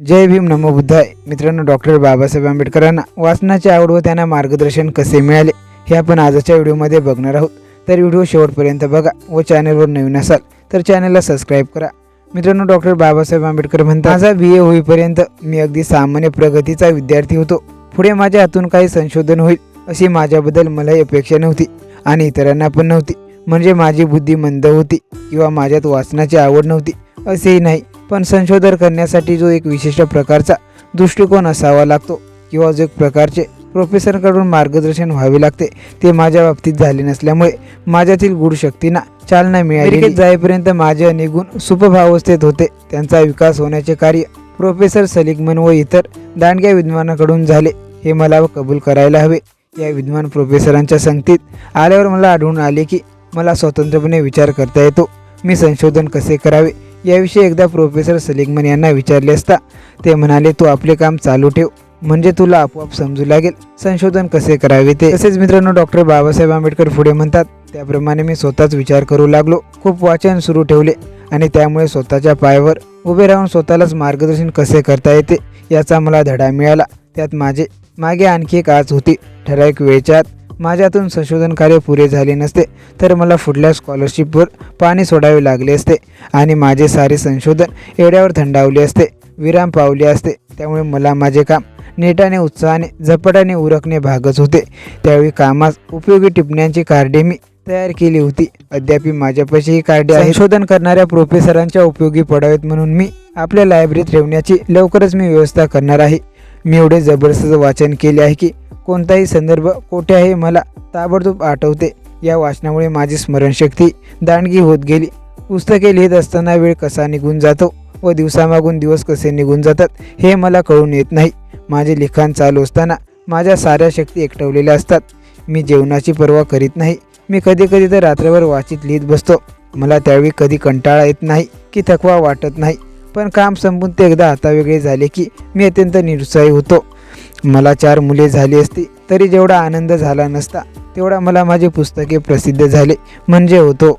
जय भीम नमो बुद्धाय. मित्रांनो डॉक्टर बाबासाहेब आंबेडकरांना वाचनाची आवड व त्यांना मार्गदर्शन कसे मिळाले हे आपण आजच्या व्हिडिओमध्ये बघणार आहोत. तर व्हिडिओ शेवटपर्यंत बघा व चॅनलवर नवीन असाल तर चॅनलला सबस्क्राईब करा. मित्रांनो डॉक्टर बाबासाहेब आंबेडकर म्हणतात माझा बी ए होईपर्यंत मी अगदी सामान्य प्रगतीचा विद्यार्थी होतो. पुढे माझ्या हातून काही संशोधन होईल अशी माझ्याबद्दल मलाही अपेक्षा नव्हती आणि इतरांना पण नव्हती. म्हणजे माझी बुद्धी मंद होती किंवा माझ्यात वाचनाची आवड नव्हती असेही नाही. पण संशोधन करण्यासाठी जो एक विशिष्ट प्रकारचा दृष्टिकोन असावा लागतो किंवा जो एक प्रकारचे प्रोफेसरकडून मार्गदर्शन व्हावे लागते ते माझ्या बाबतीत झाले नसल्यामुळे माझ्यातील गूढ शक्तींना चालना मिळाली जाईपर्यंत माझे अनेक गुण सुपभावस्थेत होते. त्यांचा विकास होण्याचे कार्य प्रोफेसर सलिगमन व इतर दांडग्या विद्वानाकडून झाले. हे मला कबूल करायला हवे. या विद्वान प्रोफेसरांच्या संगतीत आल्यावर मला आढळून आले की मला स्वतंत्रपणे विचार करता येतो. मी संशोधन कसे करावे? याविषयी एकदा प्रोफेसर सलिगमन यांना विचारले असता ते म्हणाले तू आपले काम चालू ठेव. म्हणजे तुला आपोआप समजू लागेल. संशोधन कसे करावे ते? तसेच मित्रांनो डॉक्टर बाबासाहेब आंबेडकर पुढे म्हणतात त्याप्रमाणे मी स्वतःच विचार करू लागलो. खूप वाचन सुरू ठेवले आणि त्यामुळे स्वतःच्या पायावर उभे राहून स्वतःलाच मार्गदर्शन कसे करता येते याचा मला धडा मिळाला. त्यात माझे मागे आणखी एक आज होती. ठराविक वेळच्या आत माझ्यातून संशोधन कार्य पुरे झाले नसते तर मला पुढल्या स्कॉलरशिपवर पाणी सोडावे लागले असते आणि माझे सारे संशोधन एवढ्यावर थंडावले असते विराम पावले असते. त्यामुळे मला माझे काम नेटाने उत्साहाने झपाट्याने उरकणे भागच होते. त्यावेळी कामास उपयोगी टिपण्यांची कार्डे मी तयार केली होती. अद्याप माझ्यापाशी ही कार्डे संशोधन करणाऱ्या प्रोफेसरांच्या उपयोगी पडावेत म्हणून मी आपल्या लायब्ररीत ठेवण्याची लवकरच मी व्यवस्था करणार आहे. मी एवढे जबरदस्त वाचन केले आहे की कोणताही संदर्भ कोठे आहे मला ताबडतोब आठवते. या वाचनामुळे माझी स्मरणशक्ती दांडगी होत गेली. पुस्तके लिहित असताना वेळ कसा निघून जातो व दिवसामागून दिवस कसे निघून जातात हे मला कळून येत नाही. माझे लिखाण चालू असताना माझ्या साऱ्या शक्ती एकटवलेल्या असतात. मी जेवणाची पर्वा करीत नाही. मी कधी कधी तर रात्रभर वाचित लिहित बसतो. मला त्यावेळी कधी कंटाळा येत नाही की थकवा वाटत नाही. पण काम संपून ते एकदा आता वेगळे झाले की मी अत्यंत निरुत्साही होतो. मला चार मुले झाली असती तरी जेवढा आनंद झाला नसता तेवढा मला माझे पुस्तके प्रसिद्ध झाले. म्हणजे होतो.